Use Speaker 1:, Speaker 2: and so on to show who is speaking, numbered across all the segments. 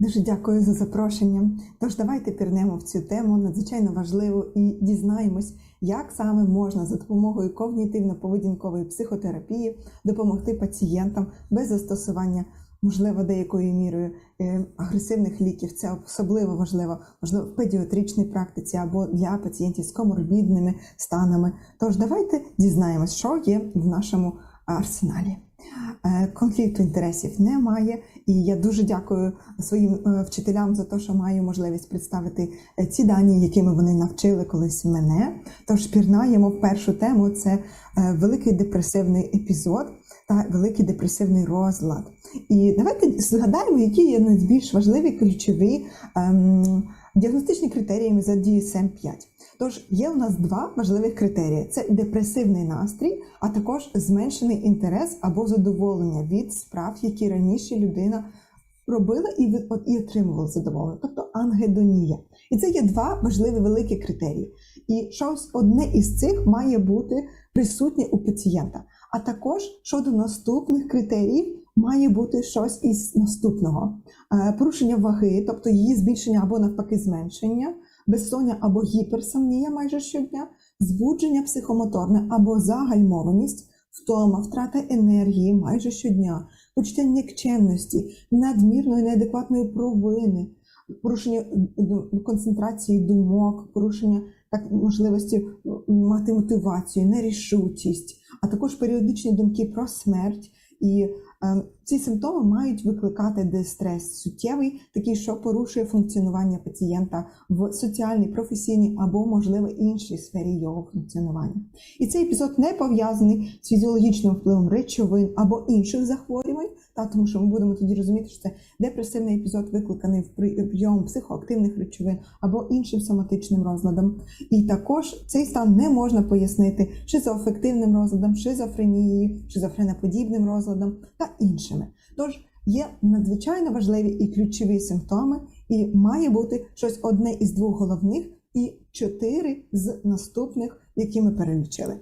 Speaker 1: Дуже дякую за запрошення. Тож давайте пірнемо в цю тему надзвичайно важливу і дізнаємось, як саме можна за допомогою когнітивно-поведінкової психотерапії допомогти пацієнтам без застосування, можливо, деякою мірою е, агресивних ліків. Це особливо важливо, можливо, в педіатричній практиці або для пацієнтів з коморбідними станами. Тож давайте дізнаємось, що є в нашому арсеналі. Е, Конфлікту інтересів немає, і я дуже дякую своїм е, вчителям за те, що маю можливість представити е, ці дані, якими вони навчили колись мене. Тож пірнаємо в першу тему: це великий депресивний епізод та великий депресивний розлад. І давайте згадаємо, які є найбільш важливі ключові ем, діагностичні критерії за DSM-5. Тож є у нас два важливих критерії: це депресивний настрій, а також зменшений інтерес або задоволення від справ, які раніше людина робила і, і отримувала задоволення, тобто ангедонія. І це є два важливі великі критерії. І щось одне із цих має бути присутнє у пацієнта. А також щодо наступних критеріїв має бути щось із наступного: Е, порушення ваги, тобто її збільшення або навпаки зменшення, безсоння або гіперсомнія майже щодня, збудження психомоторне або загальмованість, втома, втрата енергії майже щодня, почуття нікчемності, надмірної неадекватної провини, порушення концентрації думок, порушення так можливості мати мотивацію, нерішучість, а також періодичні думки про смерть. І е, ці симптоми мають викликати дистрес суттєвий, такий, що порушує функціонування пацієнта в соціальній, професійній або, можливо, іншій сфері його функціонування. І цей епізод не пов'язаний з фізіологічним впливом речовин або інших захворювань, та тому що ми будемо тоді розуміти, що це депресивний епізод викликаний в при- прийомом психоактивних речовин або іншим соматичним розладом. І також цей стан не можна пояснити шизоафективним розладом, шизофренією, шизофреноподібним розладом та іншими. Тож є надзвичайно важливі і ключові симптоми, і має бути щось одне із двох головних і чотири з наступних, які ми перелічили.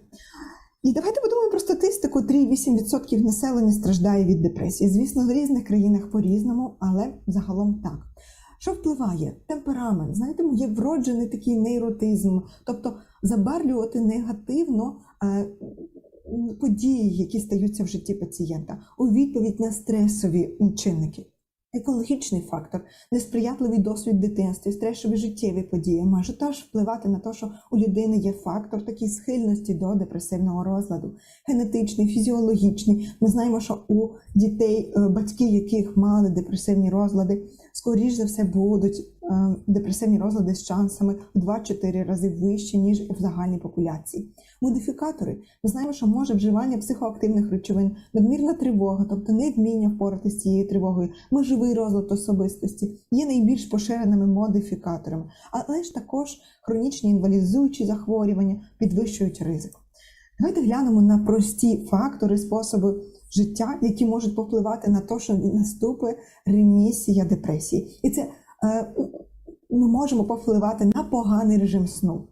Speaker 1: І давайте подумаємо про статистику: 3,8% населення страждає від депресії. Звісно, в різних країнах по-різному, але загалом так. Що впливає? Темперамент. Знаєте, є вроджений такий нейротизм, тобто забарвлювати негативно е, події, які стаються в житті пацієнта, у відповідь на стресові чинники. Екологічний фактор, несприятливий досвід в дитинстві, стресові життєві події може теж впливати на те, що у людини є фактор такої схильності до депресивного розладу, генетичний, фізіологічний. Ми знаємо, що у дітей, е, батьки, яких мали депресивні розлади, скоріш за все будуть е, депресивні розлади з шансами в 2-4 рази вищі, ніж в загальній популяції. Модифікатори. Ми знаємо, що може вживання психоактивних речовин, надмірна тривога, тобто невміння впоратися з цією тривогою, межовий розлад особистості є найбільш поширеними модифікаторами, але ж також хронічні інвалідизуючі захворювання підвищують ризик. Давайте глянемо на прості фактори, способи життя, які можуть попливати на те, що наступить ремісія депресії. І це е, ми можемо повпливати на поганий режим сну,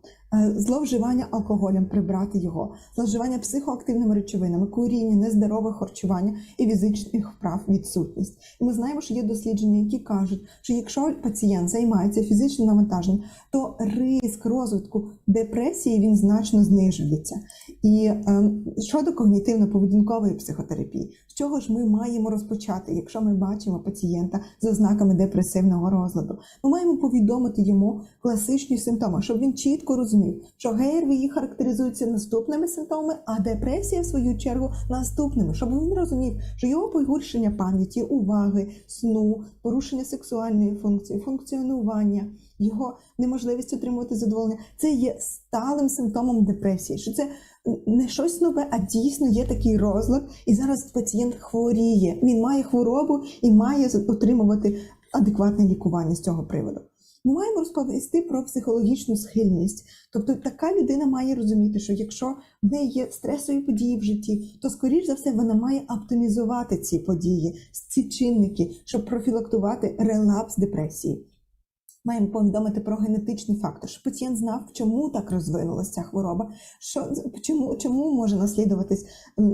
Speaker 1: зловживання алкоголем, прибрати його, зловживання психоактивними речовинами, куріння, нездорове харчування і фізичних вправ відсутність. І ми знаємо, що є дослідження, які кажуть, що якщо пацієнт займається фізичним навантаженням, то ризик розвитку депресії він значно знижується. І е, щодо когнітивно-поведінкової психотерапії, чого ж ми маємо розпочати, якщо ми бачимо пацієнта з ознаками депресивного розладу? Ми маємо повідомити йому класичні симптоми, щоб він чітко розумів, що ГРВІ характеризується наступними симптомами, а депресія, в свою чергу, наступними, щоб він розумів, що його погіршення пам'яті, уваги, сну, порушення сексуальної функції, функціонування. Його неможливість отримувати задоволення це є сталим симптомом депресії. Що це не щось нове, а дійсно є такий розлад, і зараз пацієнт хворіє. Він має хворобу і має отримувати адекватне лікування з цього приводу. Ми маємо розповісти про психологічну схильність. Тобто така людина має розуміти, що якщо в неї є стресові події в житті, то скоріш за все вона має оптимізувати ці події, ці чинники, щоб профілактувати релапс депресії. Маємо повідомити про генетичний фактор, щоб пацієнт знав, чому так розвинулася ця хвороба, що чому, чому може наслідуватись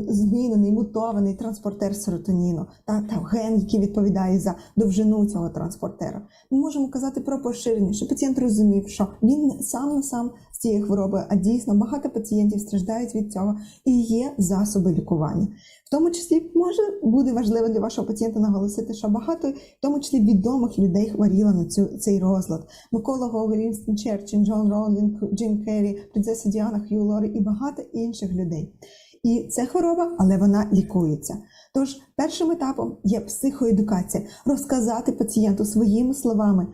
Speaker 1: змінений мутований транспортер серотоніну, та, та ген, який відповідає за довжину цього транспортера. Ми можемо казати про поширення, щоб пацієнт розумів, що він сам на сам з цією хворобою, а дійсно багато пацієнтів страждають від цього і є засоби лікування. В тому числі може буде важливо для вашого пацієнта наголосити, що багато, в тому числі відомих людей, хворіло на цю цей розлад. Микола Гоголь, Вінстон Черчилль, Джон Роулінг, Джим Керрі, принцеса Діана Хью Лорі і багато інших людей. І це хвороба, але вона лікується. Тож першим етапом є психоедукація, розказати пацієнту своїми словами,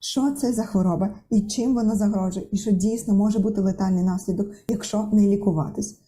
Speaker 1: що це за хвороба і чим вона загрожує, і що дійсно може бути летальний наслідок, якщо не лікуватись.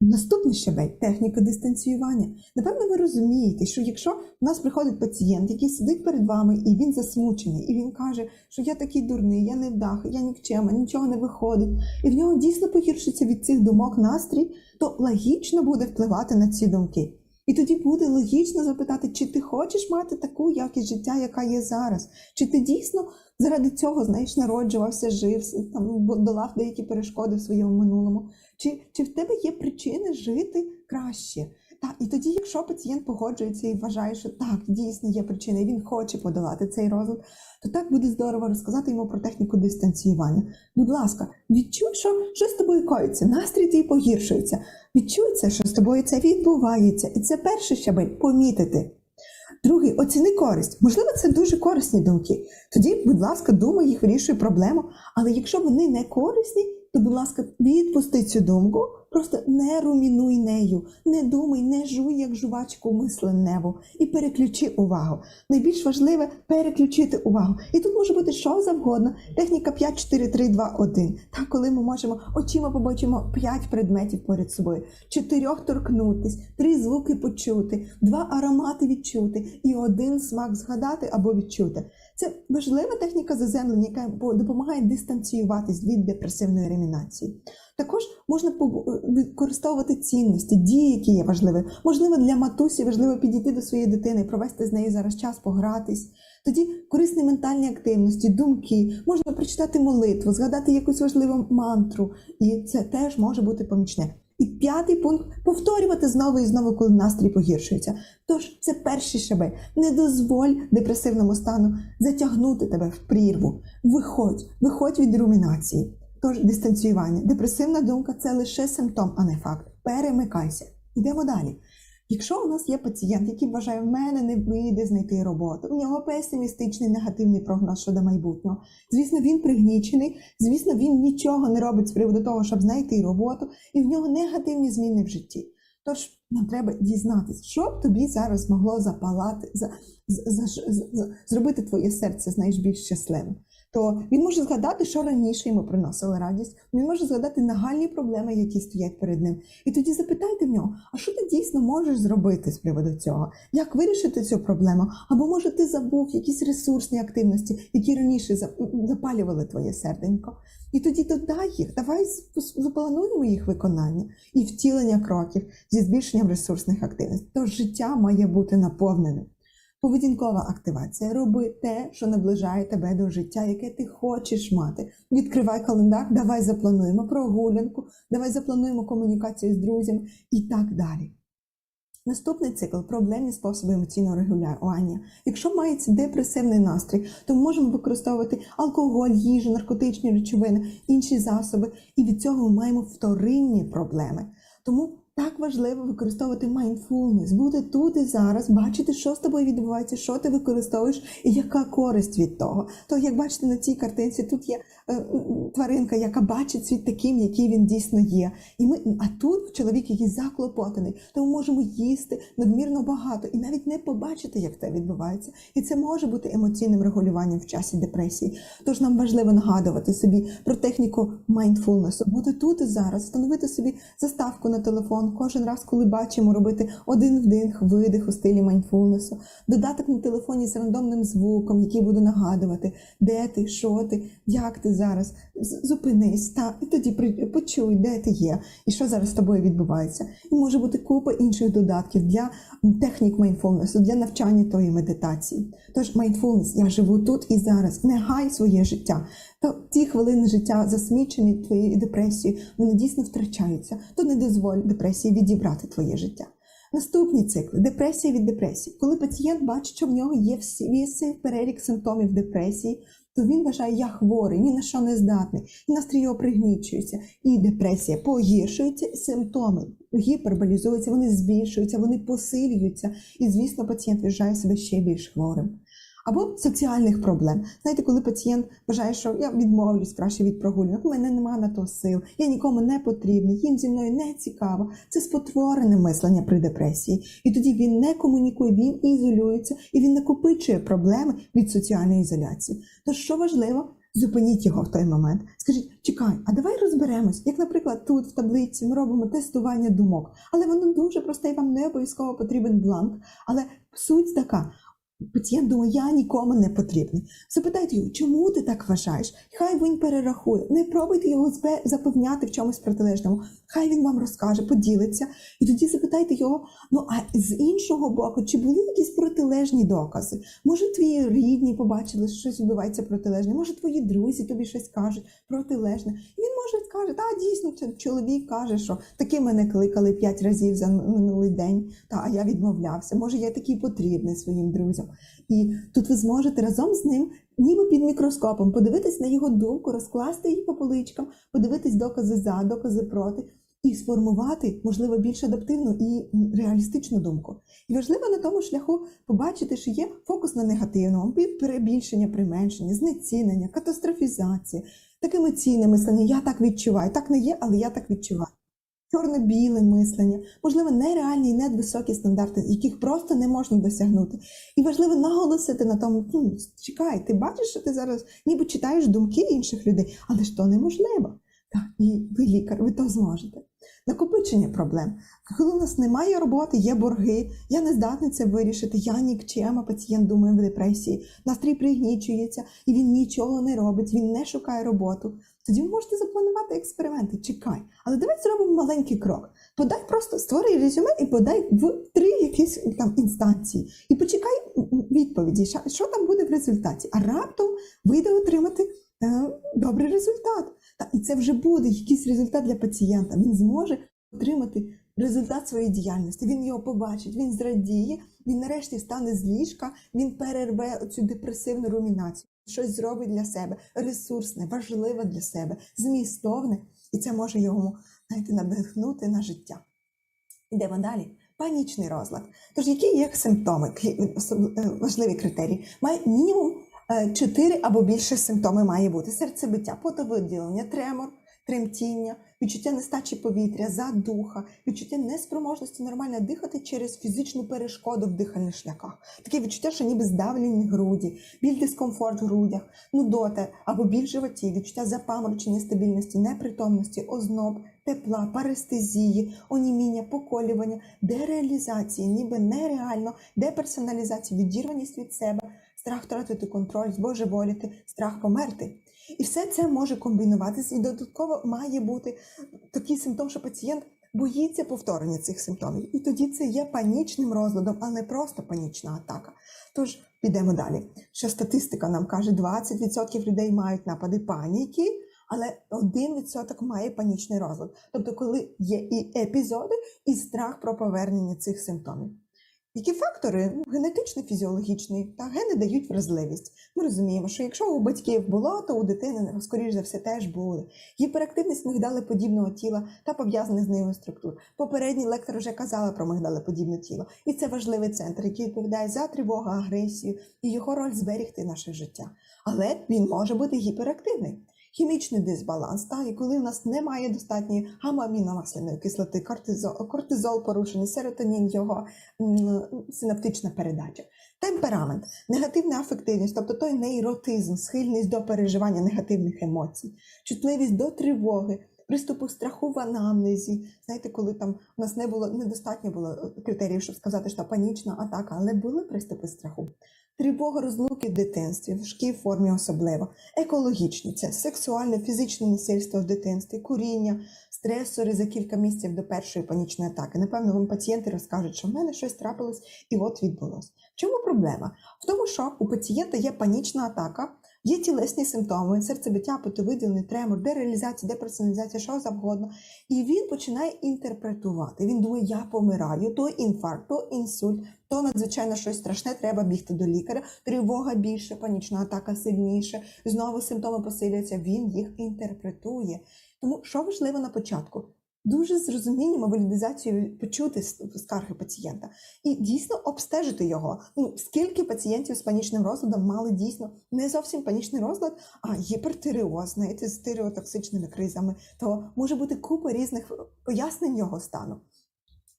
Speaker 1: Наступний щебель техніка дистанціювання. Напевно, ви розумієте, що якщо в нас приходить пацієнт, який сидить перед вами, і він засмучений, і він каже, що я такий дурний, я не вдах, я нікчема, нічого не виходить, і в нього дійсно погіршиться від цих думок настрій, то логічно буде впливати на ці думки. І тоді буде логічно запитати, чи ти хочеш мати таку якість життя, яка є зараз, чи ти дійсно заради цього знаєш, народжувався, жив, там долав деякі перешкоди в своєму минулому. Чи, чи в тебе є причини жити краще? Так, і тоді, якщо пацієнт погоджується і вважає, що так, дійсно є причини, він хоче подолати цей розлад, то так буде здорово розказати йому про техніку дистанціювання. Будь ласка, відчуй, що, що з тобою коїться, настрій твій погіршується. Відчуй це, що з тобою це відбувається. І це перший щабель помітити. Другий оціни користь. Можливо, це дуже корисні думки. Тоді, будь ласка, думай їх, вирішуй проблему. Але якщо вони не корисні, то, будь ласка, відпусти цю думку, просто не румінуй нею, не думай, не жуй, як жувачку мисленневу, і переключи увагу. Найбільш важливе переключити увагу. І тут може бути що завгодно. Техніка 5, 4, 3, 2, 1. Так, коли ми можемо очима побачимо 5 предметів перед собою, чотирьох торкнутись, три звуки почути, два аромати відчути і один смак згадати або відчути. Це важлива техніка заземлення, яка допомагає дистанціюватись від депресивної ремінації. Також можна використовувати цінності, дії, які є важливі. Можливо, для матусі важливо підійти до своєї дитини, провести з нею зараз час, погратись. Тоді корисні ментальні активності, думки, можна прочитати молитву, згадати якусь важливу мантру, і це теж може бути помічне. І п'ятий пункт повторювати знову і знову, коли настрій погіршується. Тож це перший шабель. Не дозволь депресивному стану затягнути тебе в прірву. Виходь, виходь від румінації. Тож дистанціювання. Депресивна думка це лише симптом, а не факт. Перемикайся. Йдемо далі. Якщо у нас є пацієнт, який вважає, в мене не вийде знайти роботу, у нього песимістичний негативний прогноз щодо майбутнього. Звісно, він пригнічений, звісно, він нічого не робить з приводу того, щоб знайти роботу, і в нього негативні зміни в житті. Тож нам треба дізнатися, що б тобі зараз могло запалати, за, за, за, за, зробити твоє серце знаєш, більш щасливим. То він може згадати, що раніше йому приносило радість. Він може згадати нагальні проблеми, які стоять перед ним. І тоді запитайте в нього, а що ти дійсно можеш зробити з приводу цього? Як вирішити цю проблему? Або може ти забув якісь ресурсні активності, які раніше запалювали твоє серденько? І тоді додай їх, давай заплануємо їх виконання і втілення кроків зі збільшенням ресурсних активностей. Тож життя має бути наповненим. Поведінкова активація. Роби те, що наближає тебе до життя, яке ти хочеш мати. Відкривай календар, давай заплануємо прогулянку, давай заплануємо комунікацію з друзями і так далі. Наступний цикл проблемні способи емоційного регулювання. Якщо мається депресивний настрій, то ми можемо використовувати алкоголь, їжу, наркотичні речовини, інші засоби, і від цього ми маємо вторинні проблеми. Тому так важливо використовувати mindfulness, бути тут і зараз, бачити, що з тобою відбувається, що ти використовуєш і яка користь від того. То, як бачите на цій картинці, тут є е, тваринка, яка бачить світ таким, який він дійсно є. І ми, А тут чоловік, який заклопотаний, то ми можемо їсти надмірно багато і навіть не побачити, як це відбувається. І це може бути емоційним регулюванням в часі депресії. Тож нам важливо нагадувати собі про техніку mindfulness, бути тут і зараз, встановити собі заставку на телефон сон, кожен раз, коли бачимо, робити один вдих, видих у стилі майндфулнесу, додаток на телефоні з рандомним звуком, який буде нагадувати, де ти, що ти, як ти зараз. Зупинись, та і тоді при- почуй, де ти є, і що зараз з тобою відбувається. І може бути купа інших додатків для технік майндфулнесу, для навчання тої медитації. Тож майндфулнес, я живу тут і зараз. Не гай своє життя. То ті хвилини життя засмічені твоєю депресією, вони дійсно втрачаються. То не дозволь депресії відібрати твоє життя. Наступні цикли депресія від депресії. Коли пацієнт бачить, що в нього є всі перелік симптомів депресії, то він вважає, я хворий, ні на що не здатний, і настрій його пригнічується, і депресія погіршується, симптоми гіперболізуються, вони збільшуються, вони посилюються, і, звісно, пацієнт вважає себе ще більш хворим. Або соціальних проблем. Знаєте, коли пацієнт вважає, що я відмовлюсь краще від прогулянок, у мене немає на то сил, я нікому не потрібний, їм зі мною не цікаво. Це спотворене мислення при депресії. І тоді він не комунікує, він ізолюється і він накопичує проблеми від соціальної ізоляції. Тож, що важливо, зупиніть його в той момент. Скажіть, чекай, а давай розберемось. Як, наприклад, тут в таблиці ми робимо тестування думок, але воно дуже просте, і вам не обов'язково потрібен бланк. Але суть така. Пацієнт думає, я нікому не потрібний. Запитайте його, чому ти так вважаєш? Хай він перерахує. Не пробуйте його запевняти в чомусь протилежному. Хай він вам розкаже, поділиться. І тоді запитайте його: ну а з іншого боку, чи були якісь протилежні докази? Може, твої рідні побачили, що щось відбувається протилежне? Може, твої друзі тобі щось кажуть протилежне? І він може скаже, та дійсно, це чоловік каже, що таки мене кликали п'ять разів за минулий день, та а я відмовлявся. Може, я такий потрібний своїм друзям. І тут ви зможете разом з ним, ніби під мікроскопом, подивитись на його думку, розкласти її по поличкам, подивитись докази за, докази проти. І сформувати, можливо, більш адаптивну і реалістичну думку. І важливо на тому шляху побачити, що є фокус на негативному, перебільшення, применшення, знецінення, катастрофізація, таке емоційне мислення. Я так відчуваю, так не є, але я так відчуваю. Чорно-біле мислення, можливо, нереальні і надвисокі стандарти, яких просто не можна досягнути. І важливо наголосити на тому, ну, чекай, ти бачиш, що ти зараз ніби читаєш думки інших людей, але ж то неможливо. Так, і ви лікар, ви то зможете. Накопичення проблем. Коли у нас немає роботи, є борги, я не здатний це вирішити, я нікчема, пацієнт думає в депресії, настрій пригнічується, і він нічого не робить, він не шукає роботу. Тоді ви можете запланувати експерименти. Чекай, але давай зробимо маленький крок. Подай просто створи резюме і подай в три якісь там інстанції. І почекай відповіді, що там буде в результаті. А раптом вийде отримати е, добрий результат. І це вже буде якийсь результат для пацієнта. Він зможе отримати результат своєї діяльності. Він його побачить, він зрадіє, він нарешті встане з ліжка, він перерве цю депресивну румінацію, щось зробить для себе, ресурсне, важливе для себе, змістовне, і це може його знаєте, надихнути на життя. Йдемо далі. Панічний розлад. Тож, які є симптоми, клі- е, важливі критерії? Має мінімум 4 або більше симптоми має бути: серцебиття, потовиділення, тремор, тремтіння, відчуття нестачі повітря, задуха, відчуття неспроможності нормально дихати через фізичну перешкоду в дихальних шляхах. Таке відчуття, що ніби здавлені груді, біль дискомфорт в грудях, нудота або біль животі, відчуття запаморочення, стабільності, непритомності, озноб, тепла, парестезії, оніміння, поколювання, дереалізації, ніби нереально, деперсоналізації, відірваність від себе, страх втратити контроль, збожеволіти, страх померти. І все це може комбінуватися, і додатково має бути такий симптом, що пацієнт боїться повторення цих симптомів. І тоді це є панічним розладом, а не просто панічна атака. Тож підемо далі. Що статистика нам каже, 20% людей мають напади паніки, але 1% має панічний розлад. Тобто, коли є і епізоди, і страх про повернення цих симптомів. Які фактори Ну, генетичний, фізіологічний та гени дають вразливість. Ми розуміємо, що якщо у батьків було, то у дитини скоріш за все теж буде. Гіперактивність мигдалеподібного тіла та пов'язаних з нею структур. Попередній лектор вже казала про мигдалеподібне тіло, і це важливий центр, який відповідає за тривогу, агресію і його роль зберегти наше життя. Але він може бути гіперактивний. Хімічний дисбаланс, та, і коли у нас немає достатньої гамма-аміномасляної кислоти, кортизол, кортизол порушений, серотонін, його синаптична передача. Темперамент, негативна афективність, тобто той нейротизм, схильність до переживання негативних емоцій, чутливість до тривоги, приступу страху в анамнезі. Знаєте, коли там у нас не було недостатньо було критеріїв, щоб сказати, що панічна атака, але були приступи страху. Тривога розлуки в дитинстві, в важкій формі особливо, екологічні це сексуальне, фізичне насильство в дитинстві, куріння, стресори за кілька місяців до першої панічної атаки. Напевно, вам пацієнти розкажуть, що в мене щось трапилось і от відбулось. Чому проблема? В тому, що у пацієнта є панічна атака, є тілесні симптоми, серцебиття, потовиділений тремор, дереалізація, деперсоналізація, що завгодно. І він починає інтерпретувати. Він думає, я помираю, то інфаркт, то інсульт, то надзвичайно щось страшне, треба бігти до лікаря. Тривога більше, панічна атака сильніше, знову симптоми посилюються. Він їх інтерпретує. Тому що важливо на початку? Дуже з розумінням валідизацією почути скарги пацієнта і дійсно обстежити його. Ну скільки пацієнтів з панічним розладом мали дійсно не зовсім панічний розлад, а гіпертиреоз, знаєте, з тиреотоксичними кризами, то може бути купа різних пояснень його стану.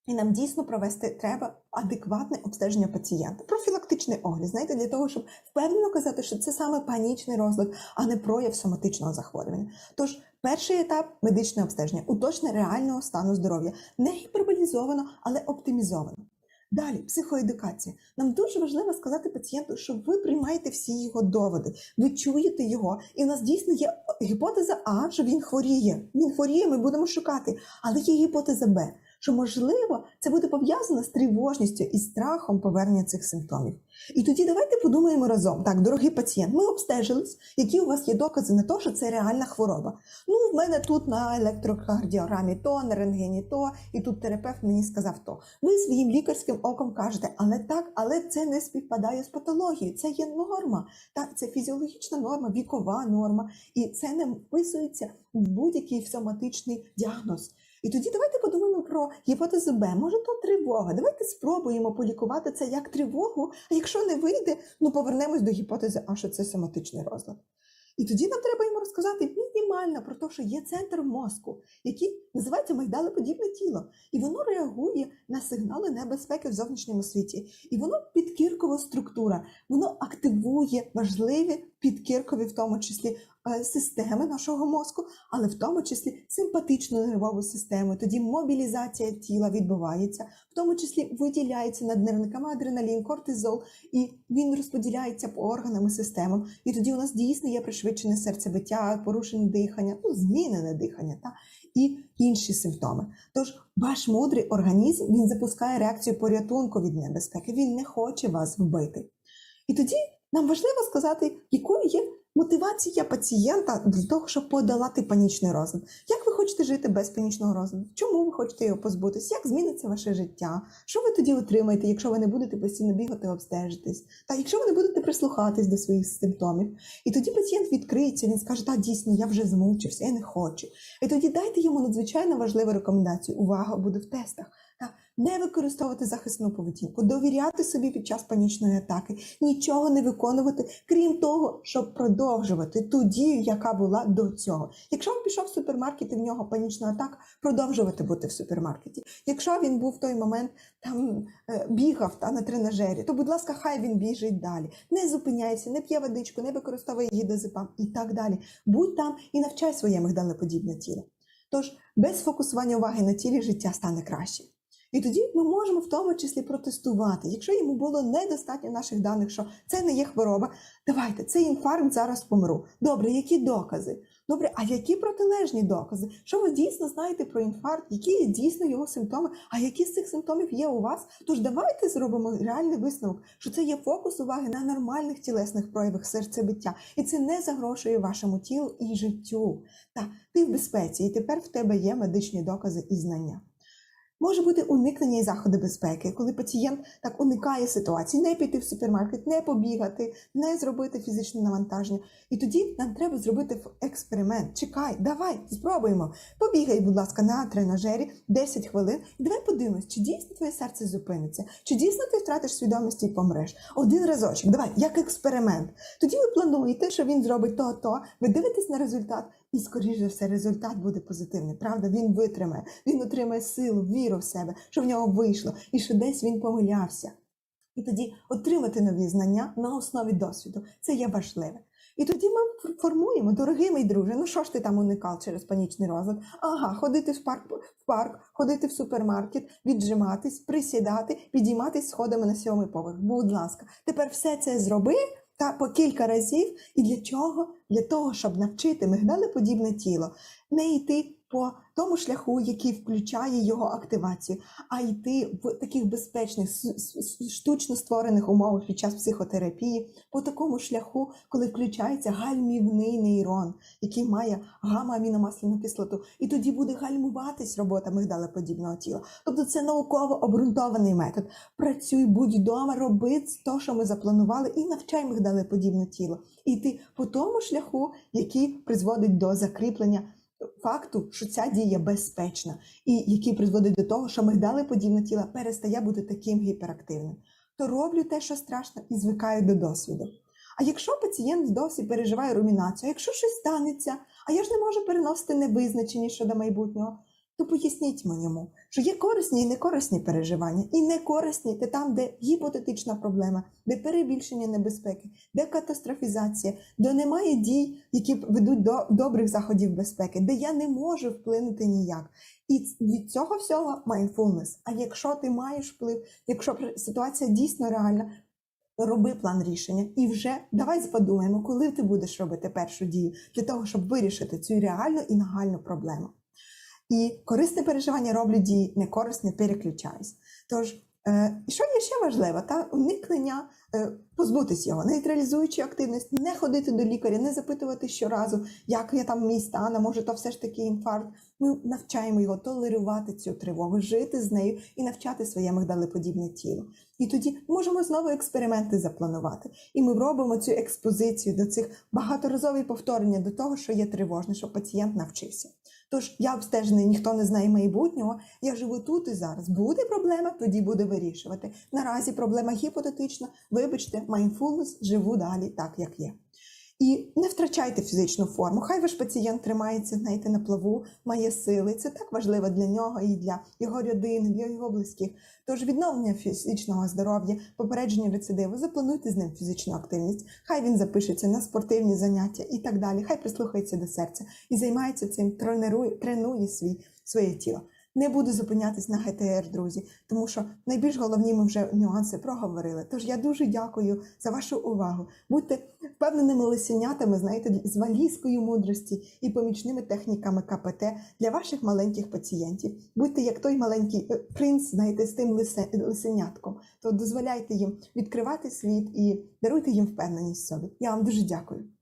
Speaker 1: І нам дійсно провести треба адекватне обстеження пацієнта, профілактичний огляд, знаєте, для того, щоб впевнено казати, що це саме панічний розлад, а не прояв соматичного захворювання. Тож перший етап медичне обстеження, уточнення реального стану здоров'я, не гіперболізовано, але оптимізовано. Далі, психоедукація. Нам дуже важливо сказати пацієнту, що ви приймаєте всі його доводи, ви чуєте його, і у нас дійсно є гіпотеза А, що він хворіє. Він хворіє, ми будемо шукати. Але є гіпотеза Б, що можливо це буде пов'язано з тривожністю і страхом повернення цих симптомів. І тоді давайте подумаємо разом. Так, дорогий пацієнт, ми обстежились, які у вас є докази на те, що це реальна хвороба. Ну, в мене тут на електрокардіограмі то, на рентгені то, і тут терапевт мені сказав то. Ви своїм лікарським оком кажете, але так, але це не співпадає з патологією. Це є норма, так, це фізіологічна норма, вікова норма, і це не вписується в будь-який соматичний діагноз. І тоді давайте подумаємо про гіпотезу Б. Може, то тривога. Давайте спробуємо полікувати це як тривогу. А якщо не вийде, ну повернемось до гіпотези, а що це соматичний розлад. І тоді нам треба йому розказати мінімально про те, що є центр мозку, який називається майдалеподібне тіло, і воно реагує на сигнали небезпеки в зовнішньому світі. І воно підкіркова структура, воно активує важливі підкіркові, в тому числі е, системи нашого мозку, але в тому числі симпатичну нервову систему. Тоді мобілізація тіла відбувається, в тому числі виділяється наднервниками адреналін, кортизол, і він розподіляється по органам і системам. І тоді у нас дійсно є пришвидшене серцебиття, порушене дихання, ну, змінене дихання та і інші симптоми. Тож ваш мудрий організм він запускає реакцію порятунку від небезпеки. Він не хоче вас вбити. І тоді нам важливо сказати, якою є мотивація пацієнта для того, щоб подолати панічний розлад. Як ви хочете жити без панічного розладу? Чому ви хочете його позбутися? Як зміниться ваше життя? Що ви тоді отримаєте, якщо ви не будете постійно бігати, обстежитись? Та якщо ви не будете прислухатись до своїх симптомів? І тоді пацієнт відкриється, він скаже, так, дійсно, я вже змучився, я не хочу. І тоді дайте йому надзвичайно важливу рекомендацію. Увага буде в тестах. Не використовувати захисну поведінку, довіряти собі під час панічної атаки, нічого не виконувати, крім того, щоб продовжувати ту дію, яка була до цього. Якщо він пішов в супермаркет і в нього панічна атака, продовжувати бути в супермаркеті. Якщо він був в той момент там е, бігав та на тренажері, то будь ласка, хай він біжить далі. Не зупиняйся, не п'є водичку, не використовує гідозепам і так далі. Будь там і навчай своє мигдалеподібне тіло. Тож без фокусування уваги на тілі життя стане краще. І тоді ми можемо в тому числі протестувати. Якщо йому було недостатньо наших даних, що це не є хвороба, давайте цей інфаркт зараз помру. Добре, які докази? Добре, а які протилежні докази? Що ви дійсно знаєте про інфаркт, які є дійсно його симптоми, а які з цих симптомів є у вас? Тож давайте зробимо реальний висновок, що це є фокус уваги на нормальних тілесних проявах серцебиття, і це не загрошує вашому тілу і життю. Та ти в безпеці, і тепер в тебе є медичні докази і знання. Може бути уникнення і заходи безпеки, коли пацієнт так уникає ситуації, не піти в супермаркет, не побігати, не зробити фізичне навантаження. І тоді нам треба зробити експеримент. Чекай, давай, спробуємо. Побігай, будь ласка, на тренажері 10 хвилин, давай подивимось, чи дійсно твоє серце зупиниться, чи дійсно ти втратиш свідомість і помреш. Один разочок, давай, як експеримент. Тоді ви плануєте, що він зробить то-то, ви дивитесь на результат, і, скоріш за все, результат буде позитивний. Правда, він витримає, він отримає силу, віру в себе, що в нього вийшло, і що десь він помилявся. І тоді отримати нові знання на основі досвіду. Це є важливе. І тоді ми формуємо, дорогий мій друже, ну що ж ти там уникав через панічний розлад? Ага, ходити в парк, в парк, ходити в супермаркет, віджиматись, присідати, підійматись сходами на сьомий поверх. Будь ласка, тепер все це зроби та по кілька разів. І для чого? Для того, щоб навчити мигдалеподібне тіло не йти по тому шляху, який включає його активацію, а йти в таких безпечних штучно створених умовах під час психотерапії, по такому шляху, коли включається гальмівний нейрон, який має гамма-аміномасляну кислоту, і тоді буде гальмуватись робота мигдалеподібного тіла. Тобто це науково обґрунтований метод. Працюй, будь вдома, роби те, що ми запланували, і навчай мигдалеподібне тіло. І йти по тому шляху, який призводить до закріплення факту, що ця дія безпечна, і який призводить до того, що мигдали подібне тіла перестає бути таким гіперактивним. То роблю те, що страшно, і звикаю до досвіду. А якщо пацієнт досі переживає румінацію, а якщо щось станеться, а я ж не можу переносити невизначеність щодо майбутнього, то поясніть йому, що є корисні і некорисні переживання. І некорисні це там, де гіпотетична проблема, де перебільшення небезпеки, де катастрофізація, де немає дій, які ведуть до добрих заходів безпеки, де я не можу вплинути ніяк. І від цього всього mindfulness. А якщо ти маєш вплив, якщо ситуація дійсно реальна, роби план рішення і вже давай подумаємо, коли ти будеш робити першу дію для того, щоб вирішити цю реальну і нагальну проблему. І корисне переживання роблю дії, некорисне переключаюсь. Тож, е, що є ще важливо, та уникнення, е, позбутись його, нейтралізуючи активність, не ходити до лікаря, не запитувати щоразу, як я там мій стан, а може то все ж таки інфаркт. Ми навчаємо його толерувати цю тривогу, жити з нею і навчати своє мигдалеподібне тіло. І тоді можемо знову експерименти запланувати. І ми робимо цю експозицію до цих багаторазові повторення до того, що є тривожне, щоб пацієнт навчився. Тож я обстежений, ніхто не знає майбутнього. Я живу тут і зараз. Буде проблема, тоді буде вирішувати. Наразі проблема гіпотетична. Вибачте, mindfulness, живу далі так, як є. І не втрачайте фізичну форму. Хай ваш пацієнт тримається, знаєте, на плаву, має сили. Це так важливо для нього і для його родини, для його близьких. Тож відновлення фізичного здоров'я, попередження рецидиву, заплануйте з ним фізичну активність. Хай він запишеться на спортивні заняття і так далі. Хай прислухається до серця і займається цим, тренує, тренує свій, своє тіло. Не буду зупинятись на ГТР, друзі, тому що найбільш головні ми вже нюанси проговорили. Тож я дуже дякую за вашу увагу. Будьте впевненими лисенятами, знаєте, з валізкою мудрості і помічними техніками КПТ для ваших маленьких пацієнтів. Будьте як той маленький е, принц, знаєте, з тим лисенятком. То дозволяйте їм відкривати світ і даруйте їм впевненість в собі. Я вам дуже дякую.